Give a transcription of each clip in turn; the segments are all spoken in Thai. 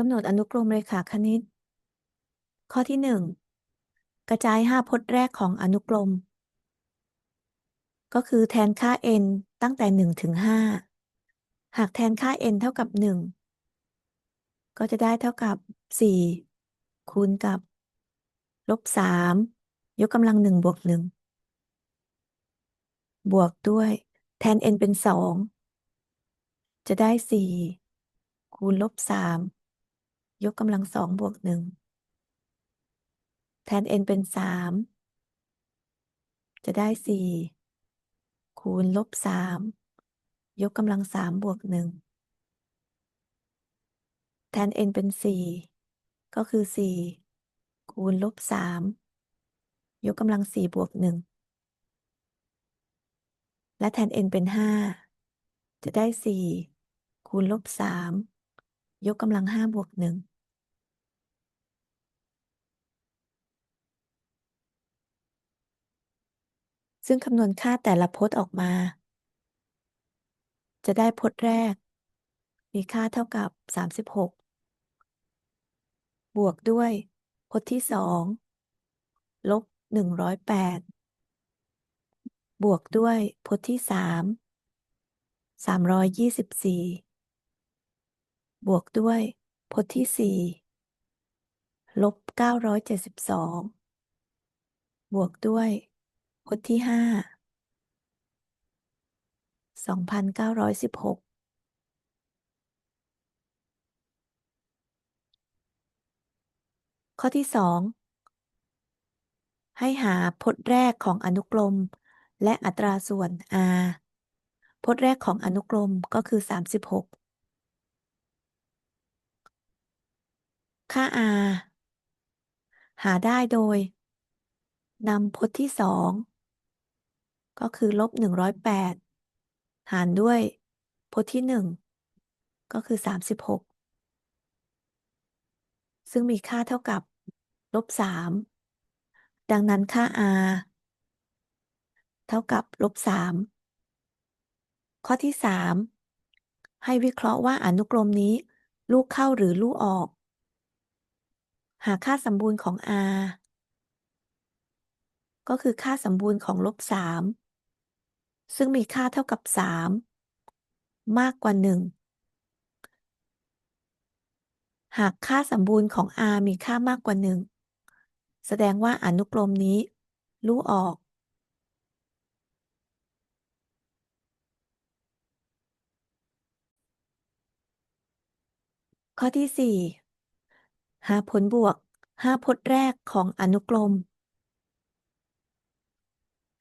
กำหนดอนุกรมเรขาคณิต ข้อที่หนึ่งกระจายห้าพจน์แรกของอนุกรม ก็คือแทนค่า n ตั้งแต่หนึ่งถึงห้าหากแทนค่า n เท่ากับหนึ่งก็จะได้เท่ากับสี่คูณกับ ลบสามยกกำลังหนึ่งบวกหนึ่งบวกด้วยแทน n เป็นสองจะได้สี่คูณลบสาม ยกกำลังสองบวกหนึ่งแทน n เป็นสามจะได้สี่คูณลบสามยกกำลังสามบวกหนึ่งแทน n เป็นสี่ก็คือสี่คูณลบสามยกกำลังสี่บวกหนึ่งและแทน n เป็นห้าจะได้สี่คูณลบสาม ยกกำลังห้าบวกหนึ่งซึ่งคำนวณค่าแต่ละพจน์ออกมา จะได้พจน์แรก มีค่าเท่ากับ 36 บวกด้วยพจน์ที่ 2 ลบ 108 บวกด้วยพจน์ที่ 3 324 บวกด้วยพจน์ที่สี่ลบเก้าร้อยเจ็ดสิบสองบวกด้วยพจน์ที่ห้าสองพันเก้าร้อยสิบหกข้อที่สองให้หาพจน์แรกของอนุกรม และอัตราส่วน r พจน์แรกของอนุกรมก็คือ 36 ค่า r หาได้โดยนำพจน์ที่สองก็คือลบ108หารด้วยพจน์ที่หนึ่งก็คือ36ซึ่งมีค่าเท่ากับลบสามดังนั้นค่า r เท่ากับลบสามข้อที่สามให้วิเคราะห์ว่าอนุกรมนี้ลูกเข้าหรือลูกออก หาค่าสมบูรณ์ของ r ก็คือค่าสมบูรณ์ของลบสามซึ่งมีค่าเท่ากับสามมากกว่าหนึ่งหากค่าสมบูรณ์ของ r มีค่ามากกว่าหนึ่งแสดงว่าอนุกรมนี้ลู่ออก ข้อที่สี่ หาผลบวกห้าพจน์แรกของอนุกรม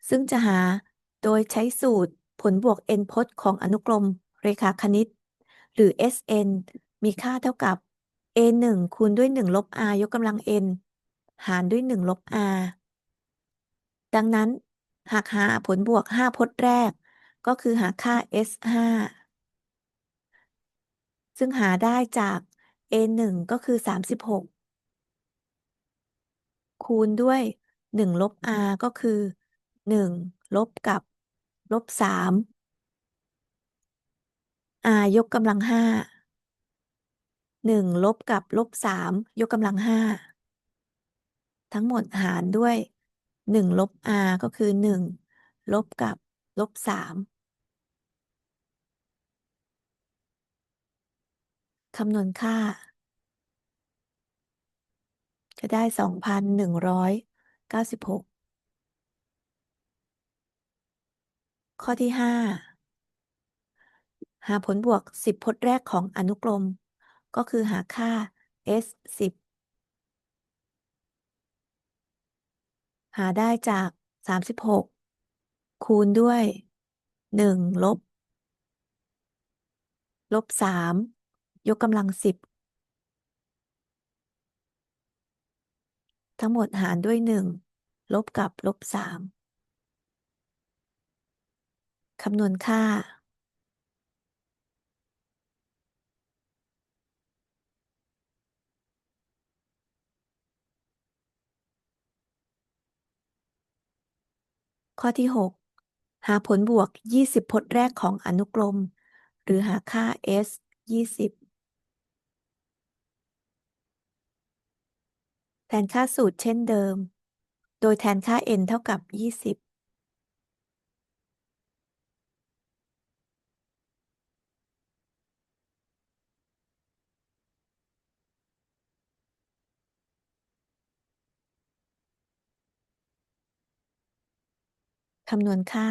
ซึ่งจะหาโดยใช้สูตรผลบวก n พจน์ของอนุกรมเรขาคณิต หรือ Sn มีค่าเท่ากับ a 1คูณด้วย 1 ลบ r ยกกำลัง n หารด้วย 1 ลบ r ดังนั้นหากหาผลบวก 5 พจน์แรก ก็คือหาค่า s 5ซึ่งหาได้จาก a 1ก็คือ36คูณด้วย1ลบ r ก็คือ1ลบกับลบ3 r ยกกำลัง5 1ลบกับลบ3ยกกำลัง5ทั้งหมดหารด้วยหนึ่งลบ r ก็คือหนึ่งลบกับลบสาม คำนวณค่า จะได้สองพันหนึ่งร้อยเก้าสิบหกข้อที่ห้าหาผลบวกสิบพจน์แรกของอนุกรม ก็คือหาค่า s สิบหาได้จากสามสิบหกคูณด้วยหนึ่งลบ ลบสาม ยกกำลังสิบทั้งหมดหารด้วยหนึ่งลบกับลบสามคำนวณค่า ข้อที่ 6 หาผลบวก 20 พจน์แรกของอนุกรม หรือหาค่า s 20 แทนค่าสูตรเช่นเดิม โดยแทนค่า n เท่ากับ 20คำนวณค่า